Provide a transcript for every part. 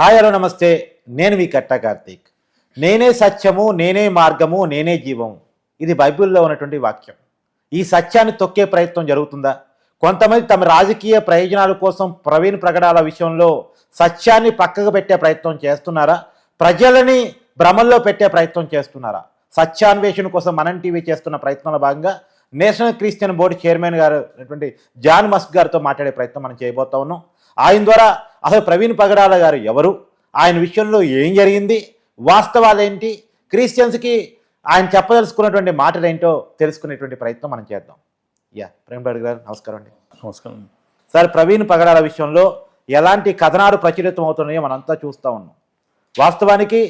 Hi hello నమస్తే. నేను మీ కట్ట కార్తీక్. నేనే సత్యము నేనే మార్గము నేనే జీవము. ఇది బైబిల్లో ఉన్నటువంటి వాక్యం. ఈ సత్యాన్ని తొక్కే ప్రయత్నం జరుగుతుందా? కొంతమంది తమ రాజకీయ ప్రయోజనాల కోసం ప్రవీణ్ ప్రకటాల విషయంలో సత్యాన్ని పక్కకు పెట్టే ప్రయత్నం చేస్తున్నారా? ప్రజలని భ్రమల్లో పెట్టే ప్రయత్నం చేస్తున్నారా? సత్యాన్వేషణ కోసం మనం టీవీ చేస్తున్న ప్రయత్నంలో భాగంగా నేషనల్ క్రిస్టియన్ బోర్డు చైర్మన్ గారు అయినటువంటి జాన్ మస్క్ గారితో మాట్లాడే ప్రయత్నం మనం చేయబోతా ఉన్నాం. ఆయన ద్వారా అసలు ప్రవీణ్ పగడాల గారు ఎవరు? ఆయన విషయంలో ఏం జరిగింది? వాస్తవాలు ఏంటి క్రిస్టియన్స్కి ఆయన చెప్పదలుచుకున్నటువంటి మాటలు ఏంటో తెలుసుకునేటువంటి ప్రయత్నం మనం చేద్దాం. యా ప్రేమ్ పగడాల గారు నమస్కారం అండి. నమస్కారం సార్ ప్రవీణ్ పగడాల విషయంలో ఎలాంటి కథనాలు ప్రచురితం అవుతున్నాయో మనంతా చూస్తూ ఉన్నాం. వాస్తవానికి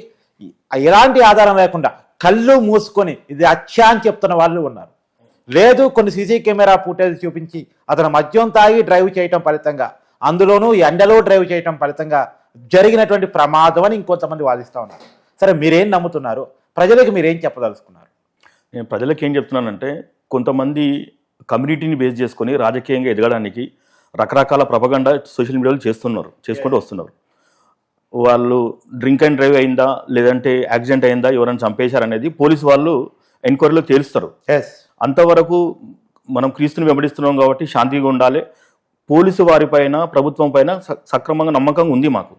ఎలాంటి ఆధారం లేకుండా కళ్ళు మూసుకొని ఇది అచ్చా అని చెప్తున్న వాళ్ళు ఉన్నారు. లేదు కొన్ని సీసీ కెమెరా ఫుటేజ్ చూపించి అతను మద్యం తాగి డ్రైవ్ చేయటం ఫలితంగా అందులోనూ ఎండలో డ్రైవ్ చేయటం ఫలితంగా జరిగినటువంటి ప్రమాదం అని ఇంకొంతమంది వాదిస్తూ ఉన్నారు. సరే మీరేం నమ్ముతున్నారు? ప్రజలకు మీరేం చెప్పదలుచుకున్నారు? నేను ప్రజలకు ఏం చెప్తున్నానంటే కొంతమంది కమ్యూనిటీని బేస్ చేసుకొని రాజకీయంగా ఎదగడానికి రకరకాల ప్రపగండ సోషల్ మీడియాలో చేస్తున్నారు చేసుకుంటూ వస్తున్నారు. వాళ్ళు డ్రింక్ అండ్ డ్రైవ్ అయిందా లేదంటే యాక్సిడెంట్ అయిందా ఎవరైనా చంపేశారనేది పోలీసు వాళ్ళు ఎంక్వైరీలో తేలుస్తారు. ఎస్ అంతవరకు మనం క్రీస్తుని వెంబడిస్తున్నాం కాబట్టి శాంతిగా ఉండాలి పోలీసు వారిపైన ప్రభుత్వం పైన సక్రమంగా నమ్మకంగా ఉంది మాకు.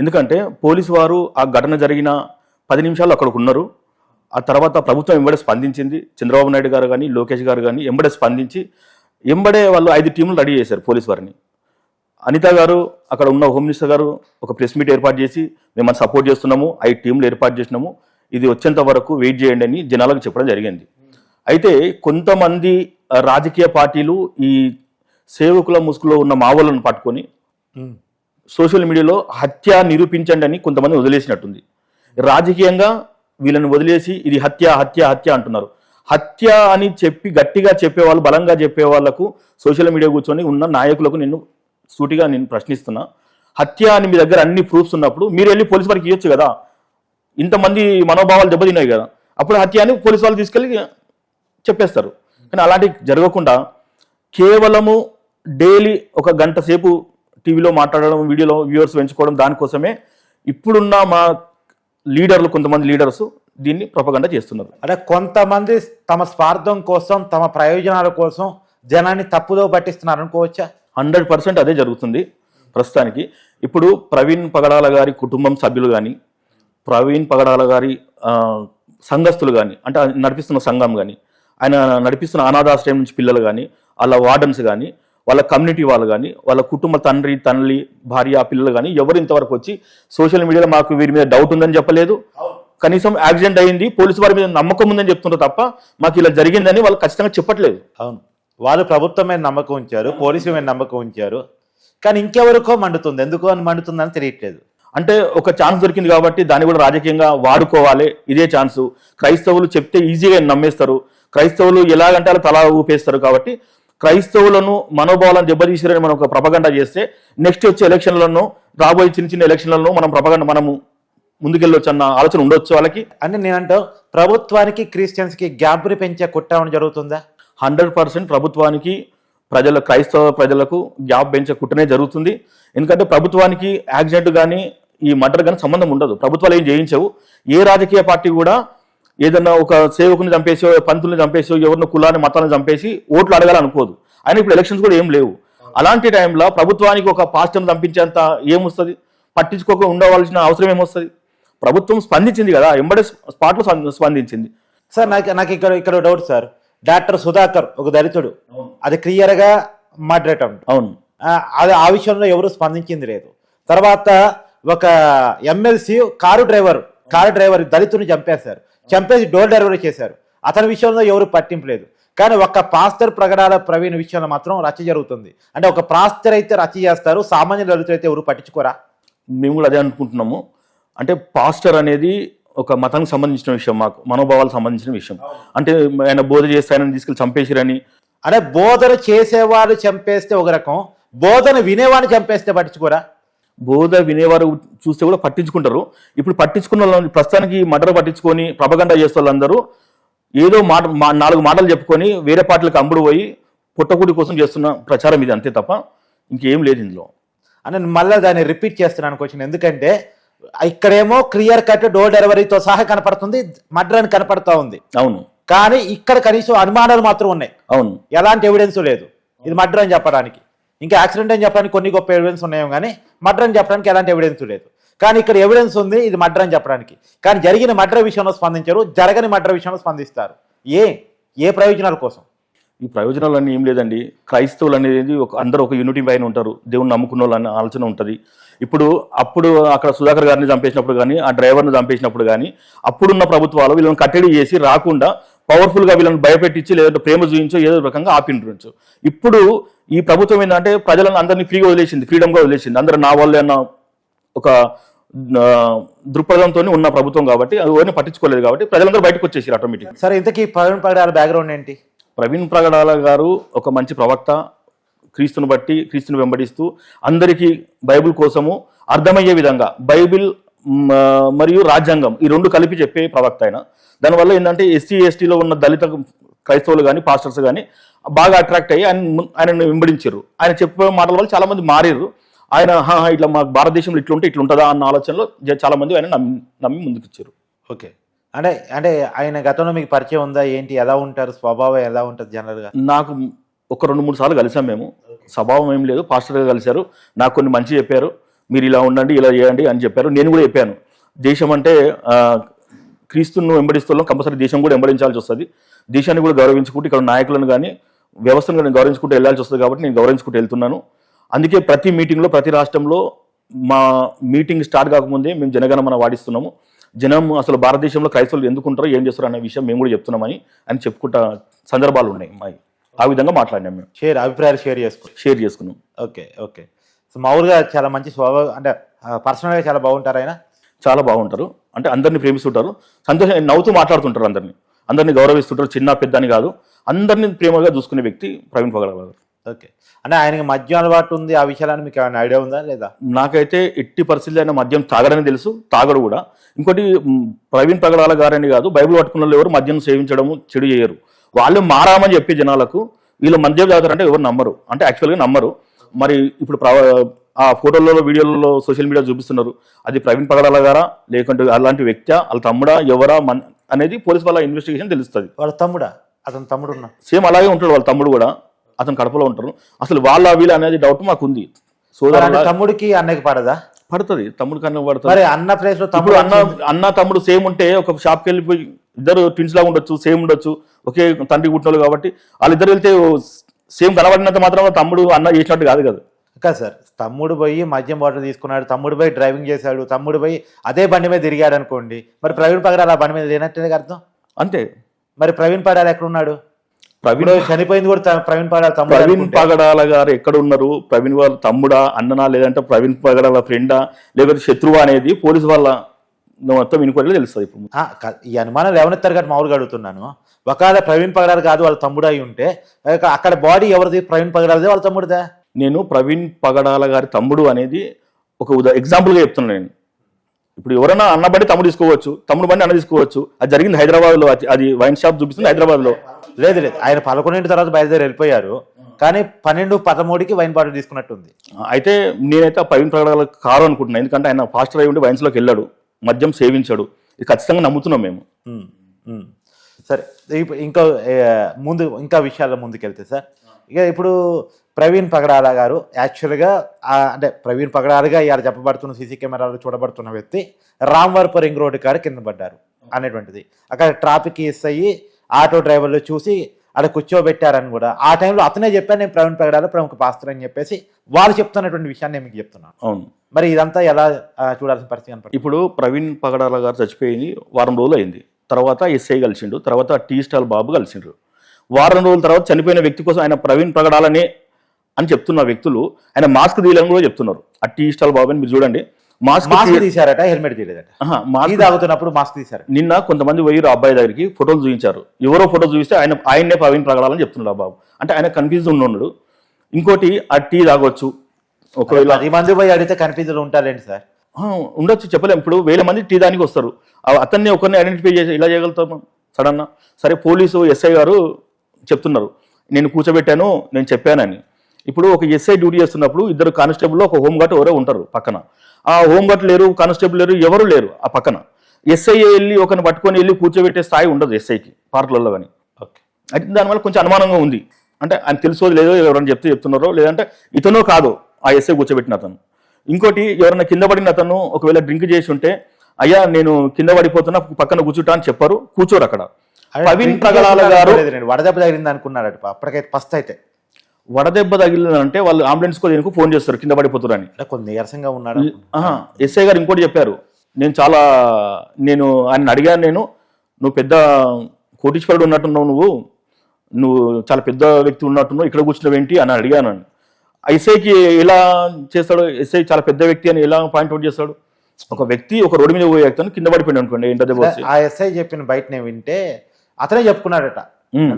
ఎందుకంటే పోలీసు వారు ఆ ఘటన జరిగిన పది నిమిషాలు అక్కడికి ఉన్నారు. ఆ తర్వాత ప్రభుత్వం ఎంబడే స్పందించింది. చంద్రబాబు నాయుడు గారు కానీ లోకేష్ గారు కానీ ఎంబడే స్పందించి ఎంబడే వాళ్ళు ఐదు టీంలు రెడీ చేశారు పోలీసు వారిని. అనిత గారు అక్కడ ఉన్న హోమ్ మినిస్టర్ గారు ఒక ప్రెస్ మీట్ ఏర్పాటు చేసి మేము సపోర్ట్ చేస్తున్నాము ఐదు టీంలు ఏర్పాటు చేసినాము. ఇది వచ్చేంత వరకు వెయిట్ చేయండి అని జనాలకు చెప్పడం జరిగింది. అయితే కొంతమంది రాజకీయ పార్టీలు ఈ సేవకుల ముసుగులో ఉన్న మావోలను పట్టుకొని సోషల్ మీడియాలో హత్య నిరూపించండి అని కొంతమంది వదిలేసినట్టుంది. రాజకీయంగా వీళ్ళని వదిలేసి ఇది హత్య హత్య హత్య అంటున్నారు. హత్య అని చెప్పి గట్టిగా చెప్పేవాళ్ళు బలంగా చెప్పే వాళ్ళకు సోషల్ మీడియా కూర్చొని ఉన్న నాయకులకు నేను సూటిగా నేను ప్రశ్నిస్తున్నా. హత్య అని మీ దగ్గర అన్ని ప్రూఫ్స్ ఉన్నప్పుడు మీరు వెళ్ళి పోలీస్ వారికి ఇవ్వచ్చు కదా. ఇంతమంది మనోభావాలు దెబ్బతిన్నాయి కదా. అప్పుడు హత్య అని పోలీస్ వాళ్ళు తీసుకెళ్ళి చెప్పేస్తారు. కానీ అలాంటివి జరగకుండా కేవలము డైలీ ఒక గంట సేపు టీవీలో మాట్లాడడం వీడియోలో వ్యూవర్స్ పెంచుకోవడం దానికోసమే ఇప్పుడున్న మా లీడర్లు కొంతమంది లీడర్స్ దీన్ని ప్రపగండ చేస్తున్నారు. అంటే కొంతమంది తమ స్వార్థం కోసం తమ ప్రయోజనాల కోసం జనాన్ని తప్పుదో పట్టిస్తున్నారు అనుకోవచ్చా? హండ్రెడ్ పర్సెంట్ అదే జరుగుతుంది ప్రస్తుతానికి. ఇప్పుడు ప్రవీణ్ పగడాల గారి కుటుంబం సభ్యులు కానీ ప్రవీణ్ పగడాల గారి సంఘస్థులు కానీ అంటే నడిపిస్తున్న సంఘం కానీ ఆయన నడిపిస్తున్న అనాథాశ్రయం నుంచి పిల్లలు కానీ వాళ్ళ వార్డన్స్ కానీ వాళ్ళ కమ్యూనిటీ వాళ్ళు కానీ వాళ్ళ కుటుంబ తండ్రి తల్లి భార్య పిల్లలు కానీ ఎవరు ఇంతవరకు వచ్చి సోషల్ మీడియాలో మాకు వీరి మీద డౌట్ ఉందని చెప్పలేదు. కనీసం యాక్సిడెంట్ అయింది పోలీసు వారి మీద నమ్మకం ఉందని చెప్తున్నారు తప్ప మాకు ఇలా జరిగిందని వాళ్ళు ఖచ్చితంగా చెప్పట్లేదు. అవును. వాళ్ళు ప్రభుత్వం మీద నమ్మకం ఉంచారు పోలీసు మీద నమ్మకం ఉంచారు. కానీ ఇంకెవరికో మండుతుంది. ఎందుకో అని మండుతుందని తెలియట్లేదు. అంటే ఒక ఛాన్స్ దొరికింది కాబట్టి దాన్ని కూడా రాజకీయంగా వాడుకోవాలి. ఇదే ఛాన్స్ క్రైస్తవులు చెప్తే ఈజీగా నమ్మేస్తారు. క్రైస్తవులు ఎలాగంటే అలా తలా ఊపేస్తారు కాబట్టి క్రైస్తవులను మనోభావాలను దెబ్బతీసారని మనం ఒక ప్రపగండ చేస్తే నెక్స్ట్ వచ్చే ఎలక్షన్లను రాబోయే చిన్న చిన్న ఎలక్షన్లను మనం ప్రపగండ మనము ముందుకెళ్ళొచ్చు అన్న ఆలోచన ఉండొచ్చు వాళ్ళకి. అంటే నేనంటూ ప్రభుత్వానికి క్రిస్టియన్స్కి గ్యాప్ని పెంచే కుట్రమని జరుగుతుందా? హండ్రెడ్ పర్సెంట్ ప్రభుత్వానికి ప్రజల క్రైస్తవ ప్రజలకు గ్యాప్ బెంచే కుట్టనే జరుగుతుంది. ఎందుకంటే ప్రభుత్వానికి యాక్సిడెంట్ కానీ ఈ మర్డర్ కానీ సంబంధం ఉండదు. ప్రభుత్వాలు ఏం చేయించవు ఏ రాజకీయ పార్టీ కూడా ఏదన్నా ఒక సేవకుని చంపేసో పంతుల్ని చంపేసో ఎవరిని కులాన్ని మతాన్ని చంపేసి ఓట్లు అడగాలనుకోదు ఆయన ఇప్పుడు ఎలక్షన్స్ కూడా ఏం లేవు. అలాంటి టైంలో ప్రభుత్వానికి ఒక పాస్టర్ని చంపించేంత ఏమొస్తుంది? పట్టించుకోక ఉండవలసిన అవసరం ఏమొస్తుంది? ప్రభుత్వం స్పందించింది కదా ఎంబడే స్పాట్లో స్పంద- స్పందించింది. సార్ నాకు నాకు ఇక్కడ ఇక్కడ డౌట్ సార్. డాక్టర్ సుధాకర్ ఒక దళితుడు. అది క్లియర్గా మాట్లాడటం అవును. అది ఆ విషయంలో ఎవరు స్పందించింది లేదు. తర్వాత ఒక MLC car driver car driver దళితుని చంపేశారు. చంపేసి డోర్ డెలివరీ చేశారు. అతని విషయంలో ఎవరు పట్టింపు లేదు కానీ ఒక్క పాస్టర్ ప్రగడాల ప్రవీణ్ విషయంలో మాత్రం రచ్చ జరుగుతుంది. అంటే ఒక పాస్టర్ అయితే రచ్చ చేస్తారు సామాన్య దళితులు అయితే ఎవరు పట్టించుకోరా? మేము కూడా అదే అనుకుంటున్నాము. అంటే పాస్టర్ అనేది ఒక మతానికి సంబంధించిన విషయం మాకు మనోభావాలకు సంబంధించిన విషయం. అంటే ఆయన బోధ చేస్తే ఆయన తీసుకెళ్ళి చంపేసిరని. అంటే బోధన చేసేవాడు చంపేస్తే ఒక రకం బోధన వినేవాడిని చంపేస్తే పట్టించుకోరా? బోధ వినేవారు చూస్తే కూడా పట్టించుకుంటారు. ఇప్పుడు పట్టించుకున్న వాళ్ళు ప్రస్తుతానికి మటర్ పట్టించుకొని ప్రపగండ చేసే వాళ్ళందరూ ఏదో మాట నాలుగు మాటలు చెప్పుకొని వేరే పార్టీలకు అమ్ముడు పోయి పుట్టకూడి కోసం చేస్తున్న ప్రచారం ఇది అంతే తప్ప ఇంకేం లేదు ఇందులో. అని మళ్ళీ దాన్ని రిపీట్ చేస్తున్నాను క్వశ్చన్. ఎందుకంటే ఇక్కడేమో క్లియర్ కట్ డోర్ డెలివరీతో సహా కనపడుతుంది మర్డర్ అని కనపడతా ఉంది. అవును. కానీ ఇక్కడ కనీసం అనుమానాలు మాత్రం ఉన్నాయి. అవును. ఎలాంటి ఎవిడెన్స్ లేదు. ఇది మర్డర్ అని చెప్పడానికి. ఇంకా యాక్సిడెంట్ అని చెప్పడానికి కొన్ని గొప్ప ఎవిడెన్స్ ఉన్నాయో కానీ మర్డర్ అని చెప్పడానికి ఎలాంటి ఎవిడెన్స్ లేదు. కానీ ఇక్కడ ఎవిడెన్స్ ఉంది ఇది మర్డర్ అని చెప్పడానికి. కానీ జరిగిన మర్డర్ విషయంలో స్పందించారు జరగని మర్డర్ విషయంలో స్పందిస్తారు. ఏ ఏ ప్రయోజనాల కోసం? ఈ ప్రయోజనాలు అన్నీ ఏం లేదండి. క్రైస్తవులు అనేది ఒక అందరూ ఒక యూనిటీ పైన ఉంటారు. దేవుని నమ్ముకున్న వాళ్ళని ఆలోచన ఉంటుంది. ఇప్పుడు అప్పుడు అక్కడ సుధాకర్ గారిని చంపేసినప్పుడు కానీ ఆ డ్రైవర్ని చంపేసినప్పుడు కానీ అప్పుడున్న ప్రభుత్వాలు వీళ్ళని కట్టడి చేసి రాకుండా పవర్ఫుల్గా వీళ్ళని భయపెట్టించి లేదంటే ప్రేమ చూపించో ఏదో రకంగా ఆపిండ్రు. ఇప్పుడు ఈ ప్రభుత్వం ఏంటంటే ప్రజలను అందరినీ ఫ్రీగా వదిలేసింది ఫ్రీడమ్గా వదిలేసింది. అందరూ నా వాళ్ళే అన్న ఒక దృక్పథంతో ఉన్న ప్రభుత్వం కాబట్టి అది ఎవరిని పట్టించుకోలేదు కాబట్టి ప్రజలందరూ బయటకు వచ్చేసారు ఆటోమేటిక్ సరే ఇంతకీ ప్రవీణ్ పగడాల బ్యాక్గ్రౌండ్ ఏంటి? ప్రవీణ్ ప్రగడాల గారు ఒక మంచి ప్రవక్త క్రీస్తుని బట్టి క్రీస్తుని వెంబడిస్తూ అందరికీ బైబిల్ కోసము అర్థమయ్యే విధంగా బైబిల్ మరియు రాజ్యాంగం ఈ రెండు కలిపి చెప్పే ప్రవక్త ఆయన. దానివల్ల ఏంటంటే ఎస్సీ ఎస్టీలో ఉన్న దళిత క్రైస్తవులు కానీ పాస్టర్స్ కానీ బాగా అట్రాక్ట్ అయ్యి ఆయన ఆయనను వెంబడించారు. ఆయన చెప్పే మాటల వల్ల చాలా మంది మారారు. ఆయన "హా, హా, ఇట్లా మా భారతదేశంలో ఇట్లుంటే ఇట్లుంటుందా అన్న ఆలోచనలో జ- చాలా మంది ఆయన నమ్మి నమ్మి ముందుకు ఇచ్చారు ఓకే. అంటే అంటే ఆయన గతంలో మీకు పరిచయం ఉందా? ఏంటి? ఎలా ఉంటారు? స్వభావం ఎలా ఉంటుంది జనరల్గా? నాకు ఒక రెండు మూడు సార్లు కలిసాం మేము. స్వభావం ఏం లేదు. పాస్టర్గా కలిశారు. నాకు కొన్ని మంచి చెప్పారు. మీరు ఇలా ఉండండి ఇలా చేయండి అని చెప్పారు. నేను కూడా చెప్పాను. దేశం అంటే క్రీస్తును వెంబడిస్తున్నాం కంపల్సరీ దేశం కూడా వెంబడించాల్సి వస్తుంది. దేశాన్ని కూడా గౌరవించుకుంటూ ఇక్కడ నాయకులను కానీ వ్యవస్థను కానీ గౌరవించుకుంటూ వెళ్ళాల్సి వస్తుంది కాబట్టి నేను గౌరవించుకుంటూ వెళ్తున్నాను. అందుకే ప్రతి మీటింగ్లో ప్రతి రాష్ట్రంలో మా మీటింగ్ స్టార్ట్ కాకముందే మేము జనగణమన వాడిస్తున్నాము జనం అసలు భారతదేశంలో క్రైస్తవులు ఎందుకు ఉంటారో ఏం చేస్తారో అనే విషయం మేము కూడా చెప్తున్నామని అని చెప్పుకుంటా సందర్భాలు ఉన్నాయి మా ఆ విధంగా మాట్లాడినాం మేము. షేర్ అభిప్రాయాలు షేర్ చేసుకో షేర్ చేసుకున్నాం. Okay okay. సో మామూలుగా చాలా మంచి స్వభావం అంటే పర్సనల్గా చాలా బాగుంటారు ఆయన. చాలా బాగుంటారు. అంటే అందరిని ప్రేమిస్తుంటారు. సంతోషం నవ్వుతూ మాట్లాడుతుంటారు అందరిని. అందరిని గౌరవిస్తుంటారు. చిన్న పెద్ద అని కాదు. అందరిని ప్రేమగా చూసుకునే వ్యక్తి ప్రవీణ్ పగడ గారు ఓకే. అంటే ఆయనకి మద్యం అలవాటు ఉంది. ఆ విషయాలని మీకు ఏమైనా ఐడియా ఉందా లేదా? నాకైతే ఎట్టి పరిస్థితుల్లో ఆయన మద్యం తాగడని తెలుసు. తాగడు కూడా. ఇంకోటి ప్రవీణ్ పగడాల గారని కాదు. బైబిల్ పట్టుకున్న వాళ్ళు ఎవరు మద్యం సేవించడము చెడు చేయరు. వాళ్ళు మారామని చెప్పే జనాలకు వీళ్ళు మద్యం తాగుతారంటే ఎవరు నమ్మరు. అంటే యాక్చువల్గా నమ్మరు. మరి ఇప్పుడు ఆ ఫోటోలలో వీడియోలలో సోషల్ మీడియా చూపిస్తున్నారు. అది ప్రవీణ్ పగడాల గారా? లేకుంటే అలాంటి వ్యక్తి? వాళ్ళ తమ్ముడా? ఎవరా? మన్ అనేది పోలీస్ వాళ్ళ ఇన్వెస్టిగేషన్ తెలుస్తుంది. వాళ్ళ తమ్ముడా? అతని తమ్ముడు సేమ్ అలాగే ఉంటాడు వాళ్ళ తమ్ముడు కూడా. అతను కడపలో ఉంటారు అసలు వాళ్ళ వీళ్ళ అనేది డౌట్ మాకు ఉంది మరి అంటే సోదరు తమ్ముడికి అన్నకి పడదా? పడుతుంది. తమ్ముడు కన్నా పడుతుంది. అన్న ప్లేస్లో తమ్ముడు అన్న అన్న తమ్ముడు సేమ్ ఉంటే ఒక షాప్కి వెళ్ళిపోయి ఇద్దరు ట్విన్స్ లాగా ఉండొచ్చు సేమ్ ఉండొచ్చు. ఒకే తండ్రి పుట్టినోళ్ళు కాబట్టి వాళ్ళిద్దరు వెళ్తే సేమ్ కనబడినంత మాత్రం తమ్ముడు అన్న చేసినట్టు కాదు కదా. కాదు సార్ తమ్ముడు పోయి మద్యం బాటిల్ తీసుకున్నాడు తమ్ముడు పోయి డ్రైవింగ్ చేశాడు తమ్ముడు పోయి అదే బండి మీద తిరిగాడు అనుకోండి మరి ప్రవీణ్ పగడాల ఆ బండి మీద లేనట్టే అర్థం? అంతే. మరి ప్రవీణ్ పగడాల ఎక్కడ ఉన్నాడు ప్రవీణ్ చనిపోయింది కూడా ప్రవీణ్ పగడాల తమ్ముడు ప్రవీణ్. పగడాల గారు ఎక్కడ ఉన్నారు ప్రవీణ్ వాళ్ళ తమ్ముడా అన్ననా లేదంటే ప్రవీణ్ పగడాల ఫ్రెండా లేకపోతే శత్రువా అనేది పోలీసు వాళ్ళ మొత్తం ఇన్క్వైరీలో తెలుస్తుంది ఇప్పుడు. ఈ అనుమానం లేవనెత్తారు కాబట్టి మామూలుగా అడుగుతున్నాను. ఒకవేళ ప్రవీణ్ పగడాలు కాదు వాళ్ళ తమ్ముడు అయి ఉంటే అక్క- అక్కడ బాడీ ఎవరిది? ప్రవీణ్ పగడాలదే వాళ్ళ తమ్ముడిదా? నేను ప్రవీణ్ పగడాల గారి తమ్ముడు అనేది ఒక ఉదా ఎగ్జాంపుల్గా చెప్తున్నాను నేను. ఇప్పుడు ఎవరైనా అన్న బండి తమ్ముడు తీసుకోవచ్చు తమ్ముడు బండి అన్న తీసుకోవచ్చు అది జరిగింది హైదరాబాద్లో అది అది వైన్ షాప్ చూపిస్తుంది హైదరాబాద్లో. లేదు లేదు. ఆయన పదకొండింటి తర్వాత బయలుదేరి వెళ్ళిపోయారు. కానీ పన్నెండు పదమూడుకి వైన్ బాటిల్ తీసుకున్నట్టుంది. అయితే నేనైతే ఆ ప్రవీణ్ పగడాల కారు అనుకుంటున్నాను ఎందుకంటే ఆయన ఫాస్టర్ అయి ఉండి వైన్స్లోకి వెళ్ళాడు. మద్యం సేవించాడు. ఇది ఖచ్చితంగా నమ్ముతున్నాం మేము. సరే ఇప్పుడు ఇంకో ముందు ఇంకా విషయాల ముందుకెళ్తే సార్. ఇక ఇప్పుడు ప్రవీణ్ పగడాల గారు యాక్చువల్గా అంటే ప్రవీణ్ పగడాలుగా ఇవాళ చెప్పబడుతున్న సీసీ కెమెరాలో చూడబడుతున్న వ్యక్తి రామ్వరపు రింగ్ రోడ్డు కాడ కింద పడ్డారు అనేటువంటిది. అక్కడ ట్రాఫిక్ ఎస్ఐ ఆటో డ్రైవర్లు చూసి అక్కడ కూర్చోబెట్టారని కూడా. ఆ టైంలో అతనే చెప్పాను నేను ప్రవీణ్ పగడాల ప్రముఖ పాస్టర్ అని చెప్పేసి వాళ్ళు చెప్తున్నటువంటి విషయాన్ని నేను మీకు చెప్తున్నాను అవును. మరి ఇదంతా ఎలా చూడాల్సిన పరిస్థితి ఇప్పుడు ప్రవీణ్ పగడాల గారు చచ్చిపోయింది వారం రోజులు అయింది తర్వాత ఎస్ఐ కలిసిండు తర్వాత టీ స్టాల్ బాబు కలిసిండ్రు. వారం రోజుల తర్వాత చనిపోయిన వ్యక్తి కోసం ఆయన ప్రవీణ్ పగడాలనే అని చెప్తున్న వ్యక్తులు ఆయన మాస్క్ తీయాలని కూడా చెప్తున్నారు. ఆ టీ స్టాల్ బాబు అని మీరు చూడండి. మాస్క్ మాస్క్ తీశారట హెల్మెట్ తీయలేదట. మాస్క్ తాగుతున్నప్పుడు మాస్క్ తీశారు. నిన్న కొంతమంది పోయి అబ్బాయి దగ్గరికి ఫోటోలు చూపించారు. ఎవరో ఫోటో చూపిస్తే ఆయన ఆయన్నే ప్రవీణ్ ప్రగడాలని చెప్తున్నాడు ఆ బాబు. అంటే ఆయన కన్ఫ్యూజ్ ఉన్నాడు. ఇంకోటి ఆ టీ తాగొచ్చు. ఒకవేళ పది మంది పోయి అడిగితే కన్ఫ్యూజన్ ఉంటారండి సార్? ఉండొచ్చు చెప్పలేం. ఇప్పుడు వేల మంది టీ దానికి వస్తారు. అతన్ని ఒకరిని ఐడెంటిఫై చేసి ఇలా చేయగలుగుతాం సడన్ సరే పోలీసు ఎస్ఐ గారు చెప్తున్నారు. నేను కూర్చోబెట్టాను నేను చెప్పానని. ఇప్పుడు ఒక ఎస్ఐ డ్యూటీ చేస్తున్నప్పుడు ఇద్దరు కానిస్టేబుల్ ఒక హోమ్ గార్డ్ ఎవరో ఉంటారు పక్కన. ఆ హోమ్ గార్డ్ లేరు కానిస్టేబుల్ లేరు ఎవరు లేరు ఆ పక్కన. ఎస్ఐ వెళ్ళి ఒకరిని పట్టుకొని వెళ్ళి కూర్చోబెట్టే స్థాయి ఉండదు ఎస్ఐకి పార్కులలో కానీ ఓకే. అయితే దానివల్ల కొంచెం అనుమానంగా ఉంది. అంటే ఆయన తెలుసో లేదో ఎవరైనా చెప్తే చెప్తున్నారో లేదంటే ఇతనో కాదో ఆ ఎస్ఐ కూర్చోబెట్టిన అతను. ఇంకోటి ఎవరైనా కింద పడిన అతను ఒకవేళ డ్రింక్ చేసి ఉంటే అయ్యా నేను కింద పడిపోతున్నా పక్కన కూర్చుంటా అని చెప్పారు కూర్చోరు అక్కడ. ప్రవీణ్ ప్రగలాల గారు వడదెబ్బ తగిలింది అనుకున్నాడు అప్పటికైతే ఫస్ట్ అయితే. వడదెబ్బ తగిలిందంటే వాళ్ళు అంబులెన్స్ కో దేనికి ఫోన్ చేస్తారు కింద పడిపోతారని. అంటే కొంత నీరసంగా ఉన్నాడు ఎస్ఐ గారు ఇంకోటి చెప్పారు నేను చాలా నేను ఆయన అడిగాను నేను నువ్వు పెద్ద కోటీశ్వరుడు ఉన్నట్టున్నావు నువ్వు నువ్వు చాలా పెద్ద వ్యక్తి ఉన్నట్టున్నావు ఇక్కడ కూర్చున్నావు ఏంటి అని అడిగాను ఎస్ఐకి ఎలా చేస్తాడు ఎస్ఐ చాలా పెద్ద వ్యక్తి అని ఎలా పాయింట్ అవుట్ చేస్తాడు? ఒక వ్యక్తి ఒక రోడ్డు మీద పోయే వ్యక్తి కింద పడిపోయింది అనుకోండి ఏంటో వచ్చి. ఆ ఎస్ఐ చెప్పిన బయట నేను వింటే అతనే చెప్పుకున్నాడట.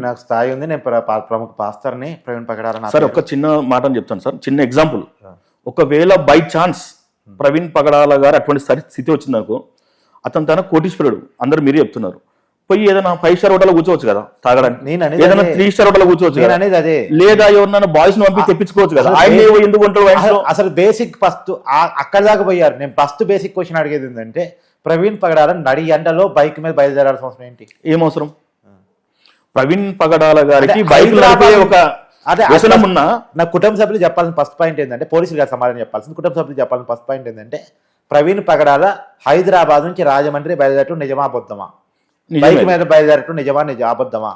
నాకు స్థాయి ఉంది నేను ప్రముఖ పాస్తర్ని ప్రవీణ్ పగడాలని సార్ ఒక చిన్న మాట అని చెప్తాను సార్. చిన్న ఎగ్జాంపుల్. ఒకవేళ బై ఛాన్స్ ప్రవీణ్ పగడాల గారు అటువంటి స్థితి వచ్చింది నాకు అతను తన కోటీశ్వరుడు. అందరు మీరే చెప్తున్నారు. పోయి ఏదైనా ఫైవ్ స్టార్ హోటల్ కూర్చోవచ్చు కదా తాగడానికి. నేను ఏదైనా. త్రీ స్టార్ హోటల్ కూర్చోవచ్చు కదా. అనేది అదే. లేదా ఎవరినైనా బాయ్స్ను పంపి తెప్పించుకోవచ్చు కదా. ఆయన ఎందుకు లో? అసలు- బేసిక్ ఫస్ట్ అక్కడ దాకా పోయారు. నేను ఫస్ట్ బేసిక్ క్వశ్చన్ అడిగేది ఏంటంటే ప్రవీణ్ పగడాల నడి ఎండలో బైక్ మీద బయలుదేరాల్సిన అవసరం ఏంటి? ఏం అవసరం? ప్రవీణ్ పగడాల గారికి బైక్ ఒక అదే ఉన్నా. నా కుటుంబ సభ్యులు చెప్పాల్సిన ఫస్ట్ పాయింట్ ఏంటంటే పోలీసులు గారు సమాధానం చెప్పాల్సింది కుటుంబ సభ్యులు చెప్పాల్సిన ఫస్ట్ పాయింట్ ఏంటంటే ప్రవీణ్ పగడాల హైదరాబాద్ నుంచి రాజమండ్రి బయలుదేరటం నిజమా అబద్ధమా? నిజమే. బైక్ మీద బయలుదేరటం నిజమా నిజ అబద్ధమా?